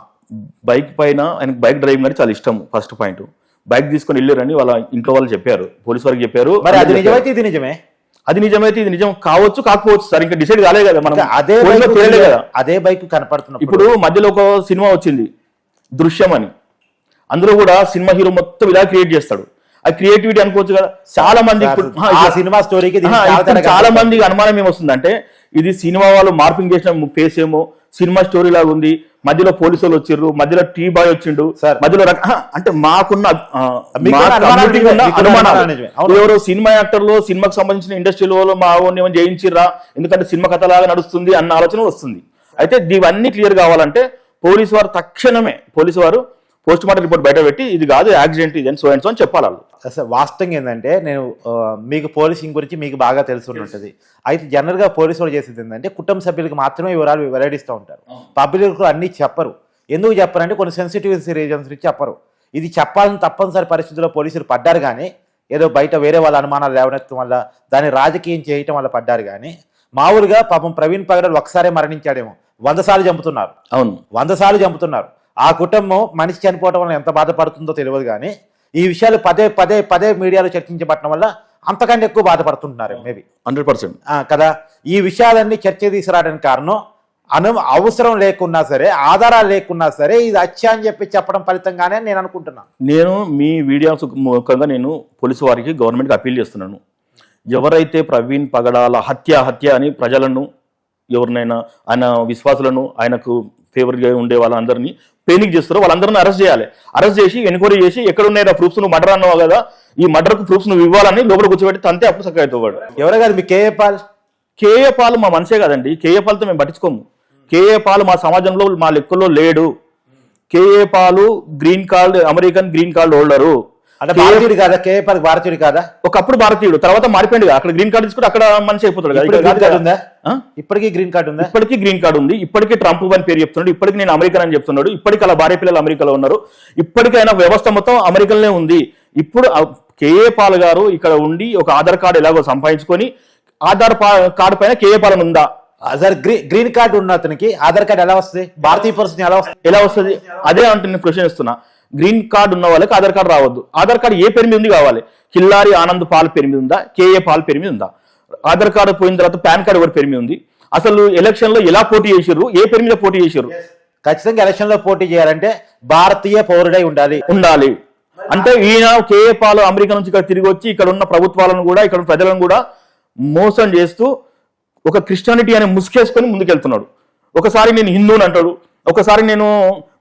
బైక్ పైన ఆయనకు బైక్ డ్రైవింగ్ అంటే చాలా ఇష్టం ఫస్ట్ పాయింట్. బైక్ తీసుకొని వెళ్ళారని వాళ్ళ ఇంట్లో వాళ్ళు చెప్పారు పోలీస్ వారికి చెప్పారు. మరి అది. నిజమైతే ఇది నిజమే? అది నిజమైతే ఇది నిజం కావచ్చు కాకపోవచ్చు సార్ ఇంకా డిసైడ్ కాలే కదా మనం. అదే కదా. అదే బైక్ కనపడుతున్నప్పుడు. ఇప్పుడు మధ్యలో ఒక సినిమా వచ్చింది దృశ్యం అని. అందులో కూడా సినిమా హీరో మొత్తం ఇలా క్రియేట్ చేస్తాడు. ఆ క్రియేటివిటీ అనుకోవచ్చు కదా. చాలా మంది సినిమా స్టోరీకి చాలా మందికి అనుమానం ఏమొస్తుందంటే ఇది సినిమా వాళ్ళు మార్పింగ్ చేసిన ఫేస్ ఏమో సినిమా స్టోరీ లాగా ఉంది. మధ్యలో పోలీసులు వచ్చిర్రు. మధ్యలో టీ బాయ్ వచ్చిండు. సార్. మధ్యలో అంటే మాకున్న. ఎవరో సినిమా యాక్టర్లు సినిమాకి సంబంధించిన ఇండస్ట్రీలో మా ఓన్ ఏమైనా జయించిర్రా? ఎందుకంటే సినిమా కథ లాగా నడుస్తుంది అన్న ఆలోచన వస్తుంది. అయితే ఇవన్నీ క్లియర్ కావాలంటే పోలీసు వారు తక్షణమే పోలీసు వారు పోస్ట్ మార్టం రిపోర్ట్ బయట పెట్టి ఇది కాదు యాక్సిడెంట్ ఇది అని సో అండ్ సో అని చెప్పాలి వాళ్ళు అసలు వాస్తవంగా ఏంటంటే నేను మీకు పోలీసింగ్ గురించి మీకు బాగా తెలిసి ఉంటుంది అయితే జనరల్గా పోలీసు వాళ్ళు చేసేది ఏంటంటే కుటుంబ సభ్యులకు మాత్రమే వివరాలు వెల్లడిస్తూ ఉంటారు. పబ్లిక్ అన్ని చెప్పరు. ఎందుకు చెప్పరంటే కొన్ని సెన్సిటివ్ రీజన్స్ నుంచి చెప్పరు. ఇది చెప్పాలని తప్పనిసరి పరిస్థితుల్లో పోలీసులు పడ్డారు కానీ ఏదో బయట వేరే వాళ్ళ అనుమానాలు లేవనెత్తడం వల్ల దాన్ని రాజకీయం చేయటం వల్ల పడ్డారు కానీ మామూలుగా పాపం ప్రవీణ్ పగడలు ఒకసారే మరణించాడేమో. వంద సార్లు చంపుతున్నారు. అవును. వంద సార్లు చంపుతున్నారు. ఆ కుటుంబం మనిషి చనిపోవటం వల్ల ఎంత బాధపడుతుందో తెలియదు కానీ ఈ విషయాలు పదే పదే పదే మీడియాలో చర్చించబడటం వల్ల అంతకంటే ఎక్కువ బాధపడుతుంటున్నారు మేబీ. Hundred percent. కదా? ఈ విషయాలన్నీ చర్చ తీసుకురావడానికి కారణం అను అవసరం లేకున్నా సరే ఆధారాలు లేకున్నా సరే ఇది హత్య అని చెప్పి చెప్పడం ఫలితంగానే నేను అనుకుంటున్నాను నేను మీ వీడియోస్ ముఖంగా నేను పోలీసు వారికి గవర్నమెంట్కి అప్పీల్ చేస్తున్నాను. ఎవరైతే ప్రవీణ్ పగడాల హత్య హత్య అని ప్రజలను ఎవరినైనా ఆయన విశ్వాసులను ఆయనకు ఫేవర్గా ఉండే వాళ్ళందరినీ పేనిక్ చేస్తారో వాళ్ళందరినీ అరెస్ట్ చేయాలి. అరెస్ట్ చేసి ఎన్క్వైరీ చేసి ఎక్కడ ఉన్నాయి ప్రూఫ్స్ నువ్వు మర్డర్ అన్నావు కదా ఈ మర్డర్కు ప్రూఫ్స్ నువ్వు ఇవ్వాలని లోపల కూర్చోబెట్టి తంతే అప్పుడు చక్కగా అవుతాడు ఎవరో కాదు మీ కేఏ పాల్? కేఏ పాలు మా మనసే కదండి. కేఏ పాలతో మేము పట్టించుకోము. కేఏ పాలు మా సమాజంలో మా లెక్కల్లో లేడు. KA Paul green card American green card holder. అంటే భారతీయుడు కాదా? కేఏ పాల్ భారతీయుడు కాదా? ఒకప్పుడు భారతీయుడు తర్వాత మారిపోయింది. అక్కడ గ్రీన్ కార్డు తీసుకుంటే అక్కడ మనిషి అయిపోతాడు కదా. గ్రీన్? ఇప్పటికీ గ్రీన్ కార్డు ఉందా? ఇప్పటికీ గ్రీన్ కార్డు ఉంది. ఇప్పటికీ ట్రంప్ అని పేరు చెప్తున్నాడు. ఇప్పటికీ నేను అమెరికన్ అని చెప్తున్నాడు. ఇప్పటికీ అలా భార్య పిల్లలు అమెరికాలో ఉన్నారు. ఇప్పటికైనా వ్యవస్థ మొత్తం అమెరికన్లే ఉంది. ఇప్పుడు కేఏ పాల్ గారు ఇక్కడ ఉండి ఒక ఆధార్ కార్డు ఎలాగో సంపాదించుకొని ఆధార్ కార్డు పైన కేఏ పాలన ఉందా? సార్ గ్రీ గ్రీన్ కార్డు ఉన్న అతనికి ఆధార్ కార్డు ఎలా వస్తుంది? భారతీయ పర్సన్ ఎలా వస్తుంది? ఎలా వస్తుంది? అదే అంటే నేను క్వశ్చన్ ఇస్తున్నా గ్రీన్ కార్డు ఉన్న వాళ్ళకి ఆధార్ కార్డు రావద్దు. ఆధార్ కార్డు ఏ పేరు మీద ఉంది కావాలి. కిల్లారి ఆనంద్ పాల్ పేరు మీద ఉందా? కేఏ పాల్ పేరు మీద ఉందా? ఆధార్ కార్డు పోయిన తర్వాత పాన్ కార్డు ఎవరి పేరు మీద ఉంది? అసలు ఎలక్షన్లో ఎలా పోటీ చేసిర్రు? ఏ పేరు మీద పోటీ చేసిర్రు? ఖచ్చితంగా ఎలక్షన్లో పోటీ చేయాలంటే భారతీయ పౌరుడై ఉండాలి. ఉండాలి. అంటే ఈయన కేఏ పాల్ అమెరికా నుంచి ఇక్కడ తిరిగి వచ్చి ఇక్కడ ఉన్న ప్రభుత్వాలను కూడా ఇక్కడ ఉన్న ప్రజలను కూడా మోసం చేస్తూ ఒక క్రిస్టియానిటీ అనే ముసుకేసుకొని ముందుకెళ్తున్నాడు. ఒకసారి నేను హిందువుని అంటాడు. ఒకసారి నేను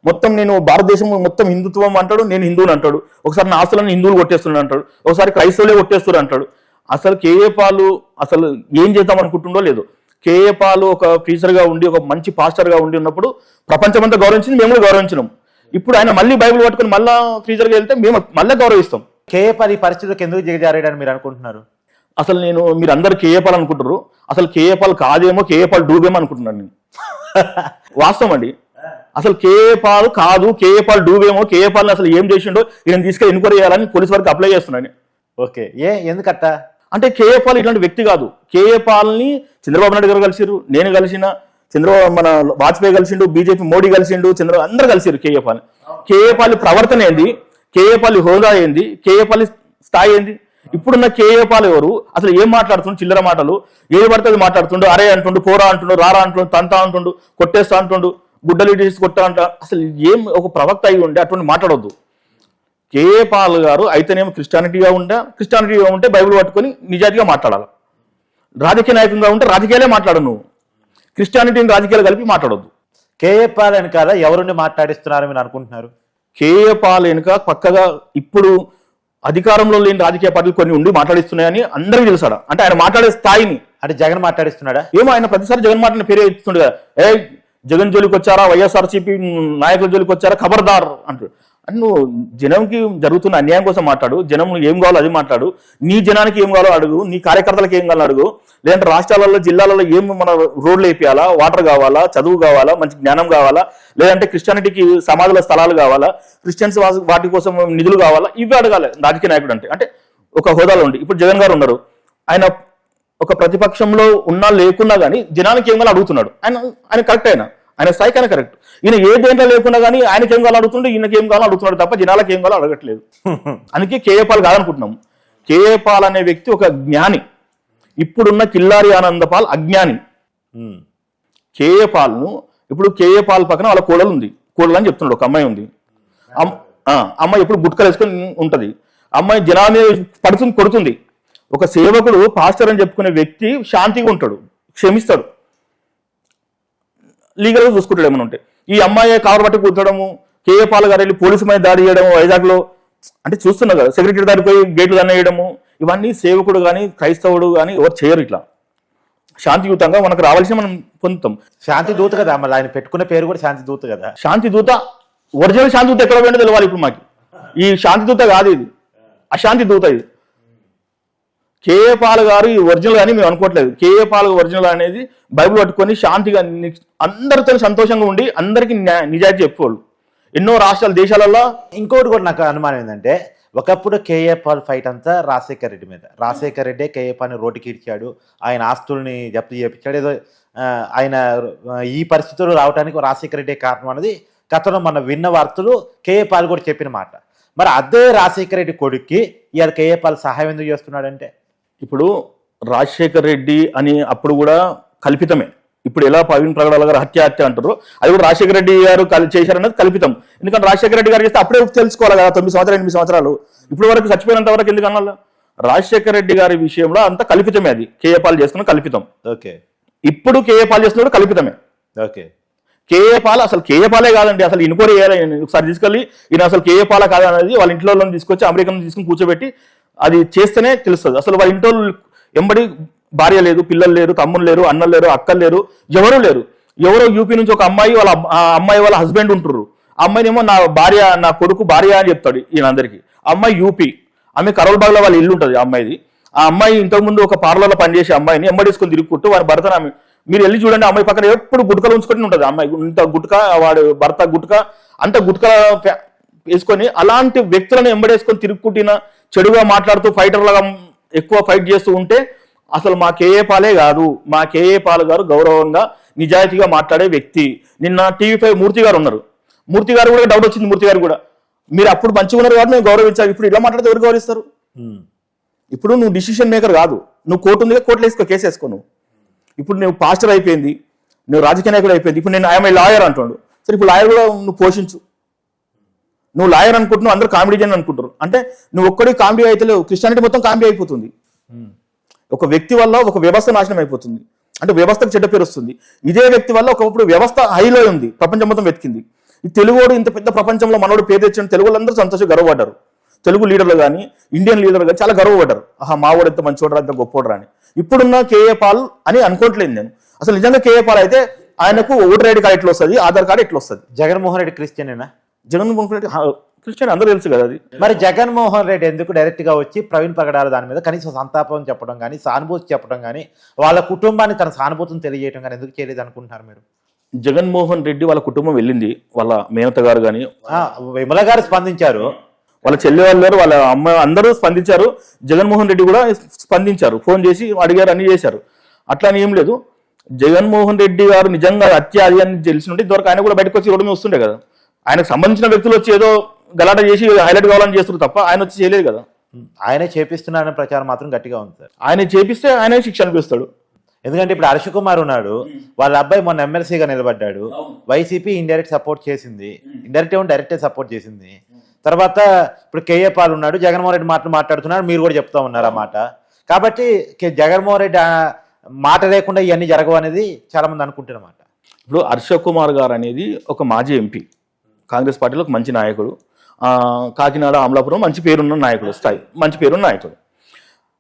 మొత్తం నేను భారతదేశం మొత్తం హిందుత్వం అంటాడు నేను హిందువుని అంటాడు. ఒకసారి నా ఆస్తులను హిందువులు కొట్టేస్తున్నాడు అంటాడు. ఒకసారి క్రైస్తవులే కొట్టేస్తున్నారు అంటాడు. అసలు కేఏ పాలు అసలు ఏం చేద్దాం అనుకుంటుండో లేదు. కేఏ పాలు ఒక టీచర్గా ఉండి ఒక మంచి పాస్టర్గా ఉండి ఉన్నప్పుడు ప్రపంచమంతా గౌరవించింది మేము కూడా గౌరవించినాం. ఇప్పుడు ఆయన మళ్ళీ బైబిల్ పట్టుకొని మళ్ళా టీచర్గా వెళ్తే మేము మళ్ళీ గౌరవిస్తాం. కేఏపాల్ ఈ పరిస్థితికి ఎందుకు దిగజారాడని మీరు అనుకుంటున్నారు? అసలు నేను మీరు అందరు కేఏపాల్ అనుకుంటారు అసలు కేఏపాల్ కాదేమో కేఏపాల్ డూబేమో అనుకుంటున్నాను నేను. వాస్తవం అండి. అసలు కేఏపాల్ కాదు కేఏపాల్ డూబేమో కేఏపాల్ అసలు ఏం చేసిండో ఈయన తీసుకెళ్ళి ఎన్క్వైరీ చేయాలని పోలీస్ వారికి అప్లై చేస్తున్నాను ఓకే ఏ ఎందుకట్ట అంటే కేఏపాల్ ఇట్లాంటి వ్యక్తి కాదు కేఏపాల్ని చంద్రబాబు నాయుడు గారు కలిసిరు నేను కలిసిన చంద్రబాబు మన వాజ్పేయి కలిసిండు బీజేపీ మోడీ కలిసిండు చంద్రబాబు అందరు కలిసిరు కేఏపాల్ కేఏపాల్ ప్రవర్తన ఏంది కేఏపాల్ హోదా ఏంది కేఏపాల్ స్థాయి ఏంది ఇప్పుడున్న కేఏపాల్ ఎవరు అసలు ఏం మాట్లాడుతుండు చిల్లర మాటలు ఏది పడితే అది మాట్లాడుతుండు అరే అంటుండు పోరా అంటుండు రారా అంటుండు తంతా అంటుండు కొట్టేస్తా అంటుండు గుడ్డలు తీసి కొట్టా అంట అసలు ఏం ఒక ప్రవక్త అయి ఉండే అటువంటి మాట్లాడొద్దు. కేఏ పాల్ గారు అయితేనేమో క్రిస్టియానిటీగా ఉంటే క్రిస్టియానిటీగా ఉంటే బైబిల్ పట్టుకొని నిజాయితీగా మాట్లాడాలి. రాజకీయ నాయకంగా ఉంటే రాజకీయాలే మాట్లాడు నువ్వు క్రిస్టియానిటీని రాజకీయాలు కలిపి మాట్లాడొద్దు. కేఏపాల్ వెనకాల ఎవరుండి మాట్లాడిస్తున్నారని మీరు అనుకుంటున్నారు? కేఏ పాల్ వెనుక పక్కగా ఇప్పుడు అధికారంలో లేని రాజకీయ పార్టీలు కొన్ని ఉండి మాట్లాడిస్తున్నాయని అందరికీ తెలుసాడు అంటే ఆయన మాట్లాడే స్థాయిని. అంటే జగన్ మాట్లాడిస్తున్నాడా? ఏమో ఆయన ప్రతిసారి జగన్ మాటని పేరే ఇస్తుండే కదా. ఏ జగన్ జోలికి వచ్చారా? వైఎస్ఆర్సీపీ నాయకుల జోలికి వచ్చారా? ఖబర్దార్ అంటాడు నువ్వు జనంకి జరుగుతున్న అన్యాయం కోసం మాట్లాడు. జనం ఏం కావాలో అది మాట్లాడు. నీ జనానికి ఏం కావాలో అడుగు. నీ కార్యకర్తలకు ఏం కావాలో అడుగు. లేదంటే రాష్ట్రాలలో జిల్లాలలో ఏం మన రోడ్లు వేపియాలా? వాటర్ కావాలా? చదువు కావాలా? మంచి జ్ఞానం కావాలా? లేదంటే క్రిస్టియానిటీకి సమాధుల స్థలాలు కావాలా? క్రిస్టియన్స్ వాటి కోసం నిధులు కావాలా? ఇవి అడగాలి రాజకీయ నాయకుడు అంటే. అంటే ఒక హోదాలో ఉండి. ఇప్పుడు జగన్ గారు ఉన్నారు. ఆయన ఒక ప్రతిపక్షంలో ఉన్నా లేకున్నా కానీ జనానికి ఏం అడుగుతున్నాడు. ఆయన ఆయన కరెక్ట్ ఆయన. ఆయన స్థాయికి ఆయన కరెక్ట్ ఈయన ఏ దేంట్లో లేకున్నా కానీ ఆయనకి ఏం కావాలో అడుగుతుండే ఈయనకి ఏం కావాలో అడుగుతున్నాడు తప్ప జనాలకు ఏం కావాలో అడగట్లేదు. అందుకే కేఏ పాల్ కాదనుకుంటున్నాం కేఏ పాల్ అనే వ్యక్తి ఒక జ్ఞాని. ఇప్పుడున్న కిల్లారి ఆనందపాల్ అజ్ఞాని. ఉమ్. కేఏ పాల్ను ఇప్పుడు కేఏ పాల్ పక్కన వాళ్ళ కోడలు ఉంది. కోడలు అని చెప్తున్నాడు ఒక అమ్మాయి ఉంది. అమ్మాయి ఎప్పుడు గుట్కలు వేసుకొని ఉంటది. అమ్మాయి జనాన్ని పడుతుంది కొడుతుంది. ఒక సేవకుడు పాస్టర్ అని చెప్పుకునే వ్యక్తి శాంతిగా ఉంటాడు క్షమిస్తాడు. లీగల్గా చూసుకుంటాడు ఏమైనా ఉంటే. ఈ అమ్మాయి కావర్ పట్టి కూర్చోడము కేఏ పాల్ గారు వెళ్ళి పోలీసు మీద దాడి చేయడము వైజాగ్లో అంటే చూస్తున్నా కదా సెక్రటరీ దాడి పోయి గేట్లు దన్నయ్యడము ఇవన్నీ సేవకుడు కానీ క్రైస్తవుడు కానీ ఎవరు చేయరు ఇట్లా. శాంతియుతంగా మనకు రావాల్సిన మనం పొందుతాం. శాంతి దూత కదా మళ్ళీ ఆయన పెట్టుకున్న పేరు కూడా శాంతి దూత కదా. శాంతి దూత ఒరిజినల్ శాంతి దూత ఎక్కడ పోయిందో తెలియాలి ఇప్పుడు మాకు. ఈ శాంతి దూత కాదు ఇది. అశాంతి దూత ఇది. కేఏ పాల్ గారు ఈ ఒరిజినల్ అని మేము అనుకోవట్లేదు. కేఏ పాల్ ఒరిజినల్ అనేది బైబిల్ పట్టుకొని శాంతిగా అందరితో సంతోషంగా ఉండి అందరికీ నిజాయితీ చెప్పేవాళ్ళు. ఎన్నో రాష్ట్రాల దేశాలలో ఇంకోటి కూడా నాకు అనుమానం ఏంటంటే ఒకప్పుడు కేఏ పాల్ ఫైట్ అంతా రాజశేఖర్ రెడ్డి మీద. రాజశేఖర్ రెడ్డి కేఏ పాల్ని రోడ్డుకి ఇచ్చాడు ఆయన ఆస్తుల్ని జప్తు చేపించాడు. ఏదో ఆయన ఈ పరిస్థితులు రావడానికి రాజశేఖర్ రెడ్డి కారణం అనేది గతంలో మన విన్న వార్తలు కేఏ పాల్ కూడా చెప్పిన మాట. మరి అదే రాజశేఖర్ రెడ్డి కొడుక్కి ఇవాళ కేఏ పాల్ సహాయం ఎందుకు చేస్తున్నాడంటే? ఇప్పుడు రాజశేఖర్ రెడ్డి అని అప్పుడు కూడా కల్పితమే. ఇప్పుడు ఎలా ప్రవీణ్ ప్రగడాల గారు హత్య హత్య అంటారు అది కూడా రాజశేఖర రెడ్డి గారు కల్- చేశారన్నది కల్పితం. ఎందుకంటే రాజశేఖర రెడ్డి గారు చేస్తే అప్పుడే తెలుసుకోవాలి కదా తొమ్మిది సంవత్సరాలు ఎనిమిది సంవత్సరాలు. ఇప్పుడు వరకు చచ్చిపోయినంత వరకు ఎందుకు అనాలి? రాజశేఖర రెడ్డి గారి విషయంలో అంత కల్పితమే అది. కేఏ పాల్ చేసుకున్న కల్పితం. ఓకే. ఇప్పుడు కేఏ పాల్ చేస్తున్న కూడా కల్పితమే. ఓకే. కేఏ పాల్ అసలు కేఏ పాలే కాదండి అసలు ఇన్క్వైరీ చేయాలి. ఒకసారి తీసుకెళ్ళి ఈయన అసలు కేఏ పాల కాదా అనేది వాళ్ళ ఇంట్లో తీసుకొచ్చి అమెరికా తీసుకుని కూర్చోబెట్టి అది చేస్తేనే తెలుస్తుంది. అసలు వాళ్ళ ఇంట్లో ఎంబడి భార్య లేదు పిల్లలు లేరు తమ్ముళ్ళు లేరు అన్నలు లేరు అక్కలు లేరు ఎవరు లేరు. ఎవరో యూపీ నుంచి ఒక అమ్మాయి వాళ్ళ ఆ అమ్మాయి వాళ్ళ హస్బెండ్ ఉంటుర్రు. ఆ అమ్మాయినేమో నా భార్య నా కొడుకు భార్య అని చెప్తాడు ఈయనందరికీ. అమ్మాయి యూపీ. ఆమె కరోల్బాగ్లో వాళ్ళ ఇల్లు ఉంటుంది ఆ అమ్మాయిది. ఆ అమ్మాయి ఇంతకుముందు ఒక పార్లర్లో పనిచేసే అమ్మాయిని ఎంబడేసుకుని తిరుగుకుంటూ వారి భర్తను ఆమె మీరు వెళ్ళి చూడండి అమ్మాయి పక్కన ఎప్పుడు గుట్కలు ఉంచుకొని ఉంటుంది. అమ్మాయి ఇంత గుట్క వాడు భర్త గుట్క అంత గుట్కల వేసుకొని అలాంటి వ్యక్తులను ఎంబడేసుకొని తిరుగుకుంటున్న చెడుగా మాట్లాడుతూ ఫైటర్లుగా ఎక్కువ ఫైట్ చేస్తూ ఉంటే అసలు మా కేఏ పాలే కాదు. మా కేఏ పాల్ గారు గౌరవంగా నిజాయితీగా మాట్లాడే వ్యక్తి. నిన్న టీవీ ఫైవ్ మూర్తి గారు ఉన్నారు. మూర్తి గారు కూడా డౌట్ వచ్చింది. మూర్తి గారు కూడా. మీరు అప్పుడు మంచిగా ఉన్నారు కాబట్టి మేము గౌరవించాలి. ఇప్పుడు ఇలా మాట్లాడితే ఎవరు గౌరవిస్తారు. ఇప్పుడు నువ్వు డిసిషన్ మేకర్ కాదు. నువ్వు కోర్టు ఉంది కోర్టులో వేసుకో కేసు వేసుకో నువ్వు. ఇప్పుడు నువ్వు పాస్టర్ అయిపోయింది. నువ్వు రాజకీయ నాయకుడు అయిపోయింది. ఇప్పుడు నేను ఐఎమ్ లాయర్ అంటాడు. సరే ఇప్పుడు లాయర్ కూడా నువ్వు పోషించు. నువ్వు లాయర్ అనుకుంటున్నావు అందరూ కామెడీ జన్ అనుకుంటారు అంటే నువ్వు ఒక్కడి కామెడీ అయితే లేవు క్రిస్టియానిటీ మొత్తం కామెడీ అయిపోతుంది. ఉమ్. ఒక వ్యక్తి వల్ల ఒక వ్యవస్థ నాశనం అయిపోతుంది. అంటే వ్యవస్థకు చెడ్డ పేరు వస్తుంది. ఇదే వ్యక్తి వల్ల ఒకప్పుడు వ్యవస్థ హైలో ఉంది. ప్రపంచం మొత్తం వెతికింది. ఈ తెలుగువాడు ఇంత పెద్ద ప్రపంచంలో మనోడు పేరు తెచ్చిన తెలుగు వాళ్ళందరూ సంతోషం గర్వపడ్డారు. తెలుగు లీడర్లు కానీ ఇండియన్ లీడర్లు కానీ చాలా గర్వపడ్డారు. ఆహా మావాడు ఎంత మంచివాడు ఎంత గొప్పవాడు అని. ఇప్పుడున్న కేఏ పాల్ అని అనుకోవట్లేదు నేను. అసలు నిజంగా కేఏ పాల్ అయితే ఆయనకు ఓటర్ ఐడి కార్డు ఎట్లా వస్తుంది ఆధార్ కార్డు ఎట్లా వస్తుంది? జగన్మోహన్ రెడ్డి క్రిస్టియనేనా? జగన్మోహన్ రెడ్డి క్రిస్టియన్ అందరూ తెలుసు కదా అది. మరి జగన్మోహన్ రెడ్డి ఎందుకు డైరెక్ట్గా వచ్చి ప్రవీణ్ పగడాల దాని మీద కనీసం సంతాపం చెప్పడం కానీ సానుభూతి చెప్పడం కానీ వాళ్ళ కుటుంబాన్ని తన సానుభూతిని తెలియజేయడం కానీ ఎందుకు చేయలేదు అనుకుంటున్నారు మీరు? జగన్మోహన్ రెడ్డి వాళ్ళ కుటుంబం వెళ్ళింది వాళ్ళ మేనత గారు కానీ విమల గారు స్పందించారు. వాళ్ళ చెల్లి వాళ్ళు గారు, వాళ్ళ అమ్మ అందరూ స్పందించారు. జగన్మోహన్ రెడ్డి కూడా స్పందించారు ఫోన్ చేసి అడిగారు అన్ని చేశారు. అట్లా అని ఏం లేదు. జగన్మోహన్ రెడ్డి గారు నిజంగా హత్య అది అని తెలిసినట్టు ఇంతవరకు ఆయన కూడా బయటకు వచ్చి రోడ్డు మీద వస్తుండే కదా. ఆయనకు సంబంధించిన వ్యక్తులు వచ్చి ఏదో గలాట చేసి హైలైట్ కావాలని చేస్తారు తప్ప ఆయన వచ్చి చేయలేదు కదా. ఆయనే చేపిస్తున్నారనే ప్రచారం మాత్రం గట్టిగా ఉంది సార్. ఆయన చేపిస్తే ఆయనే శిక్ష అనిపిస్తాడు ఎందుకంటే ఇప్పుడు హర్ష కుమార్ ఉన్నాడు వాళ్ళ అబ్బాయి మొన్న ఎమ్మెల్సీగా నిలబడ్డాడు వైసీపీ ఇండైరెక్ట్ సపోర్ట్ చేసింది ఇండైరెక్ట్ ఏమో డైరెక్ట్ సపోర్ట్ చేసింది. తర్వాత ఇప్పుడు కేఏ పాల్ ఉన్నాడు జగన్మోహన్ రెడ్డి మాటలు మాట్లాడుతున్నాడు మీరు కూడా చెప్తా ఉన్నారు ఆ మాట. కాబట్టి జగన్మోహన్ రెడ్డి మాట లేకుండా ఇవన్నీ జరగవు అనేది చాలా మంది అనుకుంటున్నమాట ఇప్పుడు హర్ష కుమార్ గారు అనేది ఒక మాజీ ఎంపీ. కాంగ్రెస్ పార్టీలో ఒక మంచి నాయకుడు. కాకినాడ అమలాపురం మంచి పేరున్న నాయకుడు స్థాయి మంచి పేరున్న నాయకుడు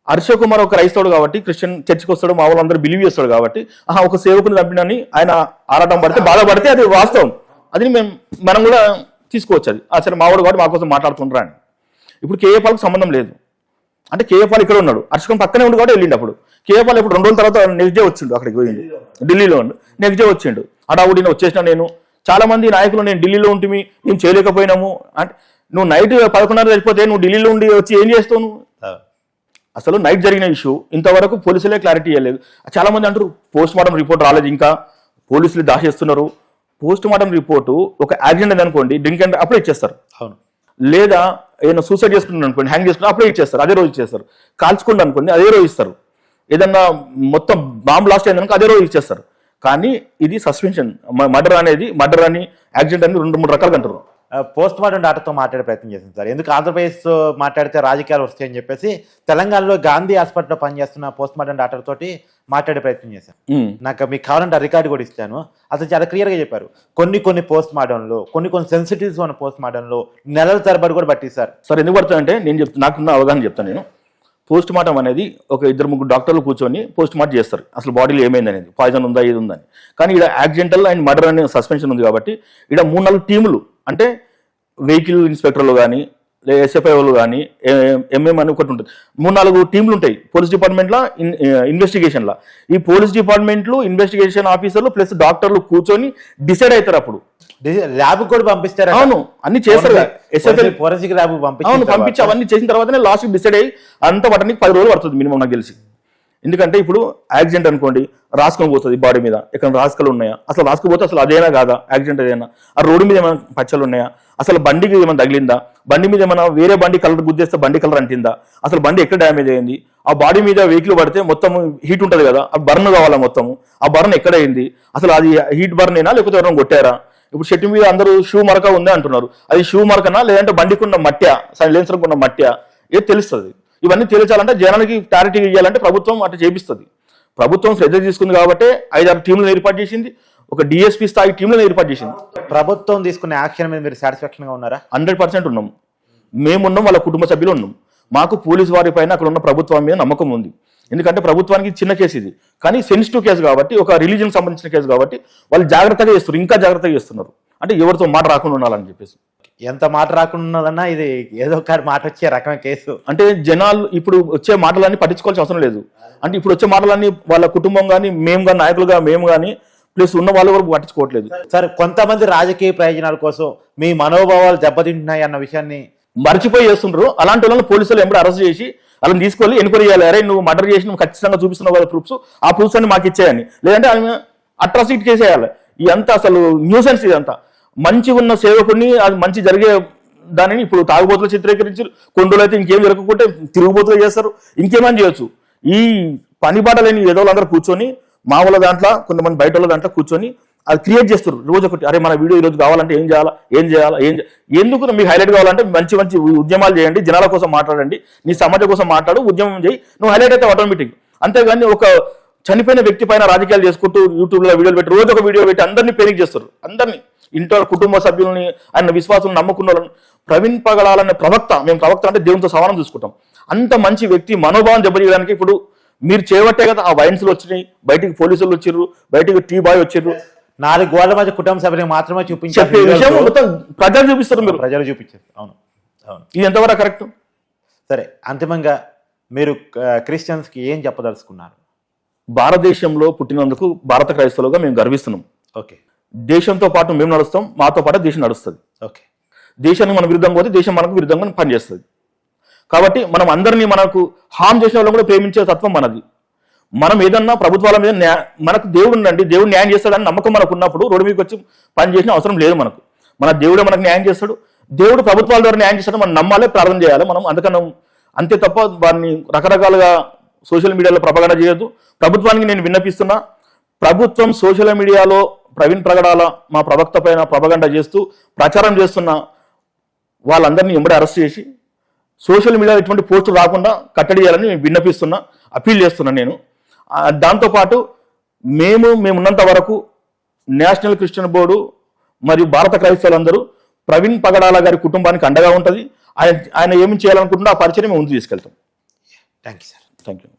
హర్ష కుమార్ ఒక క్రైస్తవుడు కాబట్టి క్రిస్టియన్ చర్చికి వస్తాడు మా వాళ్ళందరూ బిలీవ్ చేస్తాడు కాబట్టి ఒక సేవకుని చంపినని ఆయన ఆరాటం పడితే బాధపడితే అది వాస్తవం. అది మేము మనం కూడా తీసుకోవచ్చు అది. ఆ సరే మావాడు కాబట్టి మా కోసం మాట్లాడుతుంటారా అని ఇప్పుడు కేఏపాల్కి సంబంధం లేదు. అంటే కేఏపాల్ ఇక్కడ ఉన్నాడు. హర్షకం పక్కనే ఉండి కూడా వెళ్ళిండు అప్పుడు. కేఏపాల్ ఇప్పుడు రెండు రోజుల తర్వాత నెక్స్ట్ డే వచ్చిండు అక్కడికి పోయింది ఢిల్లీలో ఉండు. నెక్స్ట్ డే వచ్చిండు అడావుడిని వచ్చేసిన నేను చాలా మంది నాయకులు నేను ఢిల్లీలో ఉంటిమి నేను చేయలేకపోయినాము. అంటే నువ్వు నైట్ పదకొండున్నర చచ్చిపోతే నువ్వు ఢిల్లీలో ఉండి వచ్చి ఏం చేస్తావు నువ్వు? అసలు నైట్ జరిగిన ఇష్యూ ఇంతవరకు పోలీసులే క్లారిటీ ఇవ్వలేదు. చాలా మంది అంటారు పోస్ట్ మార్టం రిపోర్ట్ రాలేదు ఇంకా. పోలీసులు దాచేస్తున్నారు పోస్ట్ మార్టం రిపోర్టు ఒక యాక్సిడెంట్ అనుకోండి డ్రింక్ అండ్ అప్లై ఇచ్చేస్తారు అవును. లేదా ఏదైనా సూసైడ్ చేసుకున్నాను అనుకోండి హ్యాంగ్ చేసుకుని అప్లై ఇచ్చేస్తారు అదే రోజు ఇచ్చేస్తారు కాల్చుకుంటూ అనుకోండి అదే రోజు ఇస్తారు. ఏదన్నా మొత్తం బాంబ్ లాస్ట్ అయిందనుకో అదే రోజు ఇచ్చేస్తారు కానీ ఇది సస్పెన్షన్ మర్డర్ అనేది మర్డర్ అని యాక్సిడెంట్ అని రెండు మూడు రకాలుగా అంటారు. పోస్ట్ మార్టం డాటాతో మాట్లాడే ప్రయత్నం చేసింది సార్. ఎందుకు ఆంధ్రప్రదేశ్ మాట్లాడితే రాజకీయాలు వస్తాయని చెప్పేసి తెలంగాణలో గాంధీ హాస్పిటల్లో పనిచేస్తున్న పోస్ట్ మార్టం డాక్టర్ తోటి మాట్లాడే ప్రయత్నం చేశాను. నాకు మీకు కావాలంటే ఆ రికార్డు కూడా ఇస్తాను. అతను చాలా క్లియర్గా చెప్పారు. కొన్ని కొన్ని పోస్ట్ మార్టంలో కొన్ని కొన్ని సెన్సిటివ్స్ ఉన్న పోస్ట్ మార్టంలో నెలల తరబడి కూడా పట్టిస్తారు సరే ఎందుకు పడుతుందంటే నేను చెప్తా నాకున్న అవగాహన చెప్తాను నేను. పోస్ట్ మార్టం అనేది ఒక ఇద్దరు ముగ్గురు డాక్టర్లు కూర్చొని పోస్ట్ మార్టం చేస్తారు. అసలు బాడీలో ఏమైంది అనేది పాయిజన్ ఉందా ఇది ఉందని కానీ ఇక్కడ యాక్సిడెంటల్ అండ్ మర్డర్ అనే సస్పెన్షన్ ఉంది కాబట్టి ఇక్కడ మూడు నాలుగు టీములు అంటే వెహికల్ ఇన్స్పెక్టర్లు కానీ ఎస్ఎఫ్ఐ వాళ్ళు కానీ ఎంఎం అని ఒకటి ఉంటుంది. మూడు నాలుగు టీంలు ఉంటాయి పోలీస్ డిపార్ట్మెంట్లో ఇన్వెస్టిగేషన్లో. ఈ పోలీస్ డిపార్ట్మెంట్లు ఇన్వెస్టిగేషన్ ఆఫీసర్లు ప్లస్ డాక్టర్లు కూర్చొని డిసైడ్ అవుతారు అప్పుడు. ల్యాబ్ కూడా పంపిస్తారు? అవును అన్ని చేస్తారు. ఎస్ఎఫ్ఐ ఫోరెన్సిక్ ల్యాబ్ అవును పంపించి పంపించి అవన్నీ చేసిన తర్వాతనే లాస్ట్ డిసైడ్ అయ్యి అంత పట్టడానికి పది రోజులు పడుతుంది మినిమం నాకు తెలిసి. ఎందుకంటే ఇప్పుడు యాక్సిడెంట్ అనుకోండి రాసుకొని పోతుంది బాడీ మీద. ఎక్కడ రాసుకలు ఉన్నాయా? అసలు రాసుకుపోతే అసలు అదేనా కాదా? యాక్సిడెంట్ ఏదైనా. ఆ రోడ్డు మీద ఏమైనా పచ్చలు ఉన్నాయా? అసలు బండికి ఏమైనా తగిలిందా? బండి మీద ఏమైనా వేరే బండి కలర్ గుద్దేస్తే బండి కలర్ అంటిందా? అసలు బండి ఎక్కడ డ్యామేజ్ అయింది? ఆ బాడీ మీద వెహికల్ పడితే మొత్తం హీట్ ఉంటుంది కదా ఆ బర్న్ కావాలా మొత్తము? ఆ బర్న్ ఎక్కడ అయింది? అసలు అది హీట్ బర్న్ అయినా లేకపోతే ఎవరైనా కొట్టారా? ఇప్పుడు షెట్టి మీద అందరూ షూ మరక ఉంది అంటున్నారు. అది షూ మరకనా లేదంటే బండికున్న మట్ట్యా సైలెన్సర్ ఉన్న మట్ట్యా ఏది తెలుస్తుంది. ఇవన్నీ తెలిచాలంటే జనానికి క్లారిటీ ఇవ్వాలంటే ప్రభుత్వం అట్లా చేపిస్తుంది. ప్రభుత్వం శ్రద్ధ తీసుకుంది కాబట్టి ఐదారు టీంలను ఏర్పాటు చేసింది. ఒక డిఎస్పీ స్థాయి టీంలను ఏర్పాటు చేసింది. ప్రభుత్వం తీసుకునే యాక్షన్ మీద మీరు సాటిస్ఫాక్షన్గా ఉన్నారా? హండ్రెడ్ పర్సెంట్ ఉన్నాం. మేమున్నాం వాళ్ళ కుటుంబ సభ్యులు ఉన్నాం. మాకు పోలీస్ వారి పైన అక్కడ ఉన్న ప్రభుత్వం మీద నమ్మకం ఉంది. ఎందుకంటే ప్రభుత్వానికి చిన్న కేసు ఇది. కానీ సెన్సిటివ్ కేసు కాబట్టి ఒక రిలీజన్ సంబంధించిన కేసు కాబట్టి వాళ్ళు జాగ్రత్తగా చేస్తున్నారు ఇంకా జాగ్రత్తగా చేస్తున్నారు. అంటే ఎవరితో మాట రాకుండా ఉండాలని చెప్పేసి. ఎంత మాట రాకుండా ఉన్నదన్నా ఇది ఏదో ఒక మాట వచ్చే రకమైన కేసు. అంటే జనాలు ఇప్పుడు వచ్చే మాటలన్నీ పట్టించుకోవాల్సిన అవసరం లేదు. అంటే ఇప్పుడు వచ్చే మాటలన్నీ వాళ్ళ కుటుంబం కానీ మేము కానీ నాయకులుగా మేము కానీ ప్లస్ ఉన్న వాళ్ళు వరకు పట్టించుకోవట్లేదు. సార్ కొంతమంది రాజకీయ ప్రయోజనాల కోసం మీ మనోభావాలు దెబ్బతింటున్నాయి అన్న విషయాన్ని మర్చిపోయి చేస్తుండ్రు. అలాంటి వాళ్ళని పోలీసులు ఎంబడి అరెస్ట్ చేసి వాళ్ళని తీసుకొని ఎన్క్వైరీ చేయాలి. అరే నువ్వు మర్డర్ చేసి నువ్వు ఖచ్చితంగా చూపిస్తున్నావు కదా ప్రూఫ్స్. ఆ ప్రూఫ్స్ అన్ని మాకు ఇచ్చేయని లేదంటే ఆమె అట్రాసిటీ చేసేయాలి. ఇదంతా అసలు న్యూసెన్స్ ఇదంతా. మంచి ఉన్న సేవకుడిని అది మంచి జరిగే దానిని ఇప్పుడు తాగుబోతులు చిత్రీకరించి కొన్ని రోజులైతే అయితే ఇంకేం జరగకుంటే తిరుగుబోతులు చేస్తారు. ఇంకేమని చేయొచ్చు? ఈ పని బాట లేని ఏదో అందరూ కూర్చొని మా వాళ్ళ దాంట్లో కొంతమంది బయట వాళ్ళ దాంట్లో కూర్చొని అది క్రియేట్ చేస్తారు. రోజు ఒకటి అరే మన వీడియో ఈరోజు కావాలంటే ఏం చేయాలా ఏం చేయాలా ఏం ఎందుకు మీకు హైలైట్ కావాలంటే మంచి మంచి ఉద్యమాలు చేయండి జనాల కోసం మాట్లాడండి నీ సమాజం కోసం మాట్లాడు ఉద్యమం చేయి నువ్వు హైలైట్ అయితే ఆటోమేటిక్ అంతేగాని ఒక చనిపోయిన వ్యక్తి పైన రాజకీయాలు చేసుకుంటూ యూట్యూబ్లో వీడియోలు పెట్టి రోజు ఒక వీడియో పెట్టి అందరినీ పేనిక్ చేస్తారు. అందరినీ. ఇంట్లో కుటుంబ సభ్యుల్ని ఆయన విశ్వాసం నమ్ముకున్న వాళ్ళని ప్రవీణ్ పగడాలనే ప్రవక్త మేము ప్రవక్త అంటే దేవునితో సమానం చూసుకుంటాం. అంత మంచి వ్యక్తి మనోభావం దెబ్బతీయడానికి ఇప్పుడు మీరు చేయబట్టే కదా ఆ వైన్స్లు వచ్చినాయి బయటికి పోలీసులు వచ్చిర్రు బయటికి టీ బాయ్ వచ్చిర్రు. నాలుగు గోడల మధ్య కుటుంబ సభ్యులకు మాత్రమే చూపించే చెప్పే విషయం మొత్తం ప్రజలు చూపిస్తారు మీరు. ప్రజలు చూపించారు. అవును. అవును. ఇది ఎంతవరకు కరెక్ట్? సరే అంతిమంగా మీరు క్రిస్టియన్స్కి ఏం చెప్పదలుచుకున్నారు? భారతదేశంలో పుట్టినందుకు భారత క్రైస్తవులుగా మేము గర్విస్తున్నాం. ఓకే. దేశంతో పాటు మేము నడుస్తాం మాతో పాటు దేశం నడుస్తుంది. ఓకే. దేశానికి మన విరుద్ధంగా పోతే దేశం మనకు విరుద్ధంగా పనిచేస్తుంది. కాబట్టి మనం అందరినీ మనకు హామ్ చేసిన వాళ్ళని కూడా ప్రేమించే తత్వం మనది. మనం ఏదన్నా ప్రభుత్వాల మీద మనకు దేవుడు ఉండండి దేవుడు న్యాయం చేస్తాడని నమ్మకం మనకు ఉన్నప్పుడు రోడ్డు మీదకి వచ్చి పని చేసిన అవసరం లేదు మనకు. మన దేవుడే మనకు న్యాయం చేస్తాడు. దేవుడు ప్రభుత్వాల ద్వారా న్యాయం చేస్తాడు మనం నమ్మాలి ప్రార్థన చేయాలి. మనం అందుకని అంతే తప్ప వారిని రకరకాలుగా సోషల్ మీడియాలో ప్రపగండ చేయొద్దు. ప్రభుత్వానికి నేను విన్నపిస్తున్నా ప్రభుత్వం సోషల్ మీడియాలో ప్రవీణ్ ప్రగడాల మా ప్రవక్త పైన ప్రపగండ చేస్తూ ప్రచారం చేస్తున్న వాళ్ళందరినీ ఎంబడి అరెస్ట్ చేసి సోషల్ మీడియాలో ఎటువంటి పోస్టులు రాకుండా కట్టడి చేయాలని నేను విన్నపిస్తున్నా అప్పీల్ చేస్తున్నా నేను. దాంతోపాటు మేము మేము ఉన్నంత వరకు నేషనల్ క్రిస్టియన్ బోర్డు మరియు భారత క్రైస్తవులందరూ ప్రవీణ్ పగడాల గారి కుటుంబానికి అండగా ఉంటుంది. ఆయన ఆయన ఏమి చేయాలనుకుంటున్నా ఆ పరిచయం మేము ముందు తీసుకెళ్తాం. Thank you sir thank you